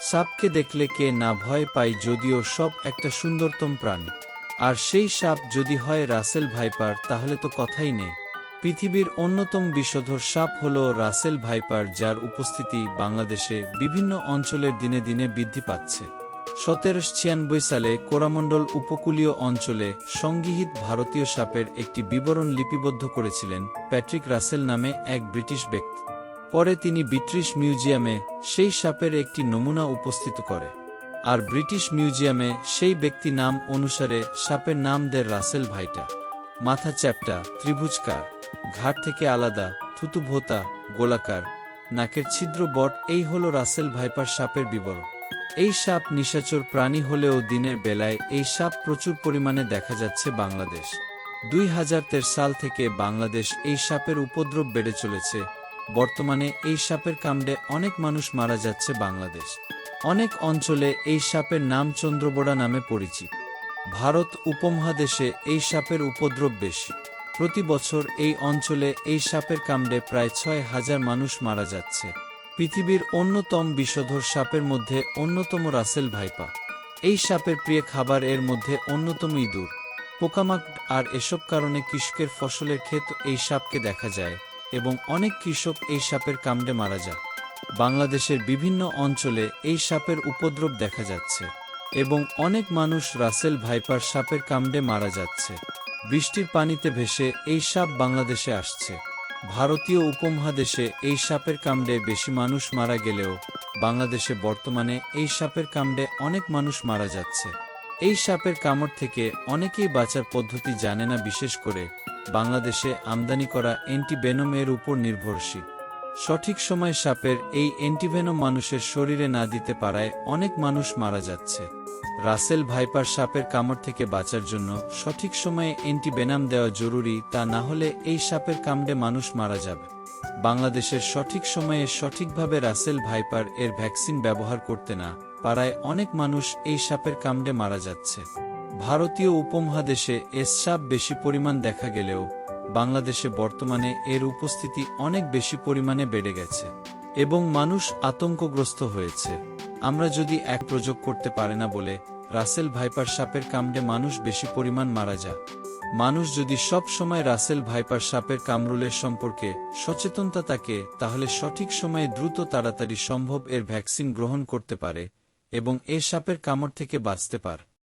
সাপকে দেখলে কে না ভয় পায় যদিও সব একটা সুন্দরতম প্রাণী। আর সেই সাপ যদি হয় রাসেল ভাইপার, তাহলে তো কথাই নেই। পৃথিবীর অন্যতম বিষধর সাপ হল রাসেল ভাইপার, যার উপস্থিতি বাংলাদেশে বিভিন্ন অঞ্চলের দিনে দিনে বৃদ্ধি পাচ্ছে। সতেরোশো ছিয়ানব্বই সালে কোরামণ্ডল উপকূলীয় অঞ্চলে সংগৃহীত ভারতীয় সাপের একটি বিবরণ লিপিবদ্ধ করেছিলেন প্যাট্রিক রাসেল নামে এক ব্রিটিশ ব্যক্তি। পরে তিনি ব্রিটিশ মিউজিয়ামে সেই সাপের একটি নমুনা উপস্থিত করে। আর ব্রিটিশ মিউজিয়ামে সেই ব্যক্তি নাম অনুসারে সাপের নাম দেয় রাসেল ভাইটা। মাথা চ্যাপটা, ত্রিভুজকার, ঘাট থেকে আলাদা, থুতু ভোতা, গোলাকার, নাকের ছিদ্র বট, এই হল রাসেল ভাইপার সাপের বিবরণ। এই সাপ নিশাচর প্রাণী হলেও দিনের বেলায় এই সাপ প্রচুর পরিমাণে দেখা যাচ্ছে বাংলাদেশ। দুই হাজার তের সাল থেকে বাংলাদেশ এই সাপের উপদ্রব বেড়ে চলেছে বর্তমানে এই সাপের কামড়ে অনেক মানুষ মারা যাচ্ছে বাংলাদেশ। অনেক অঞ্চলে এই সাপের নাম চন্দ্রবোড়া নামে পরিচিত। ভারত উপমহাদেশে এই সাপের উপদ্রব বেশি। প্রতি বছর এই অঞ্চলে এই সাপের কামড়ে প্রায় ছয় হাজার মানুষ মারা যাচ্ছে। পৃথিবীর অন্যতম বিষধর সাপের মধ্যে অন্যতম রাসেল ভাইপা। এই সাপের প্রিয় খাবার এর মধ্যে অন্যতম ইঁদুর। পোকামাক আর এসব কারণে কৃষকের ফসলের ক্ষেত এই সাপকে দেখা যায়। এবং অনেক কৃষক এই সাপের কামড়ে মারা যায় বাংলাদেশের বিভিন্ন অঞ্চলে এই সাপের উপদ্রব দেখা যাচ্ছে এবং অনেক মানুষ রাসেল ভাইপার সাপের কামড়ে মারা যাচ্ছে। বৃষ্টির পানিতে ভেসে এই সাপ বাংলাদেশে আসছে। ভারতীয় উপমহাদেশে এই সাপের কামড়ে বেশি মানুষ মারা গেলেও বাংলাদেশে বর্তমানে এই সাপের কামড়ে অনেক মানুষ মারা যাচ্ছে। এই সাপের কামড় থেকে অনেকেই বাঁচার পদ্ধতি জানে না, বিশেষ করে বাংলাদেশে আমদানি করা অ্যান্টিবেনম এর উপর নির্ভরশীল। সঠিক সময় সাপের এই অ্যান্টিভেনম মানুষের শরীরে না দিতে পারায় অনেক মানুষ মারা যাচ্ছে। রাসেল ভাইপার সাপের কামড় থেকে বাঁচার জন্য সঠিক সময়ে অ্যান্টিবেনাম দেওয়া জরুরি তা না হলে এই সাপের কামড়ে মানুষ মারা যাবে। বাংলাদেশের সঠিক সময়ে সঠিকভাবে রাসেল ভাইপার এর ভ্যাকসিন ব্যবহার করতে না পারায় অনেক মানুষ এই সাপের কামড়ে মারা যাচ্ছে। ভারতীয় উপমহাদেশে এস সাপ বেশি পরিমাণ দেখা গেলেও বাংলাদেশে বর্তমানে এর উপস্থিতি অনেক বেশি পরিমাণে বেড়ে গেছে এবং মানুষ আতঙ্কগ্রস্ত হয়েছে। আমরা যদি এক প্রযোগ করতে পারে না বলে রাসেল ভাইপার সাপের কামড়ে মানুষ বেশি পরিমাণ মারা যায়। মানুষ যদি সব সময় রাসেল ভাইপার সাপের কামরুলের সম্পর্কে সচেতনতা থাকে, তাহলে সঠিক সময়ে দ্রুত তাড়াতাড়ি সম্ভব এর ভ্যাকসিন গ্রহণ করতে পারে এবং এ সাপের কামড় থেকে বাঁচতে পারে।